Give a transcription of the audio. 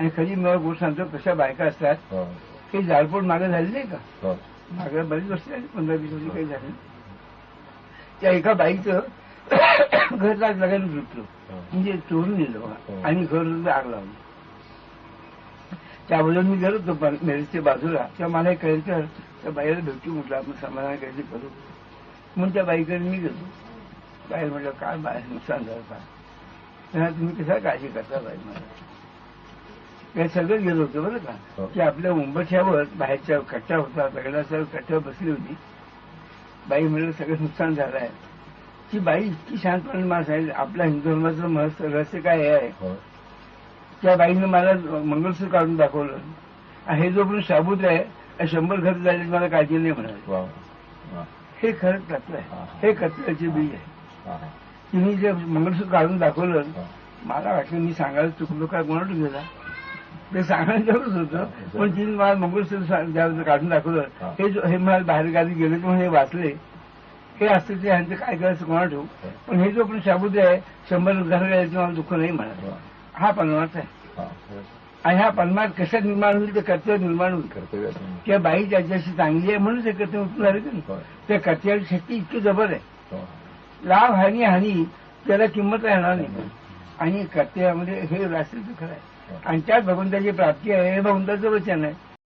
आणि खरी मला गोष्ट सांगतो कशा बायका असतात? हो, काही जाडपोट मागे झाली नाही का? हो, मागे बरीच वर्ष झाली पंधरा वीस वर्ष काही झाली त्या एका बाईचं घर लाग लगायला सुटलं. हो. म्हणजे चोरून नेलं. आणि घर आग लावली. त्याबद्दल मी गेलो होतो मेरेजच्या बाजूला. तेव्हा मला कळलं तर त्या बाईला भेटू म्हटलं आपण समाधान काहीतरी करू म्हणून त्या बाईकडे मी गेलो. बाई म्हटलं काय बाय नुकसान झालं का तुम्ही कशा काळजी करता बाई मला? हे सगळं गेलो होतो बरं का. हो. की आपल्या उंबरठ्यावर बाहेरच्या कट्ट्या होता दगडाच्या कट्ट्यावर बसली होती. बाई म्हणलं सगळं नुकसान झालं आहे. ती बाई इतकी शांतपणे मला सांगितलं आपल्या हिंदू धर्माचं महत्त्व रहस्य काय आहे? हो. त्या बाईनं मला मंगळसूत्र काढून दाखवलं. आणि हे जो पण शाबूत आहे हे शंभर खर्च झाले मला काळजी नाही म्हणाले. हे खरं तत्व आहे. हे कत्वाचे बीज आहे. हा, हा, तिने जे मंगळसूत्र काढून दाखवलं हा. मला वाटलं मी सांगायला चुकलो काय कोणाला गेला? ते सांगायला जरूरच होतं पण तिने मला मंगळसूत्र काढून दाखवलं हा. हे जो- हे मला बाहेर गावी गेले म्हणून हे वाचले हे असतं ते ह्यांचं काय करायचं कोणा ठेवू पण हे जो पण शाबूत आहे शंभर घर गेल्याचं मला दुःख नाही म्हणत. वा. हा पन्नास आहे. हा. आणि हा पन्नास कशात निर्माण होईल ते कर्तव्य निर्माण होईल. त्या बाई त्याच्याशी चांगली आहे म्हणून ते कर्तव्य उठून झाले की हो, त्या कर्तव्याची शक्ती इतकी जबर आहे. हो. लाभ हानी हानी त्याला किंमत राहणार नाही. आणि कर्तव्यामध्ये हे राष्ट्रीय खरं आहे. आणि त्यात भगवंताची प्राप्ती आहे हे भगवंताचं वचन आहे.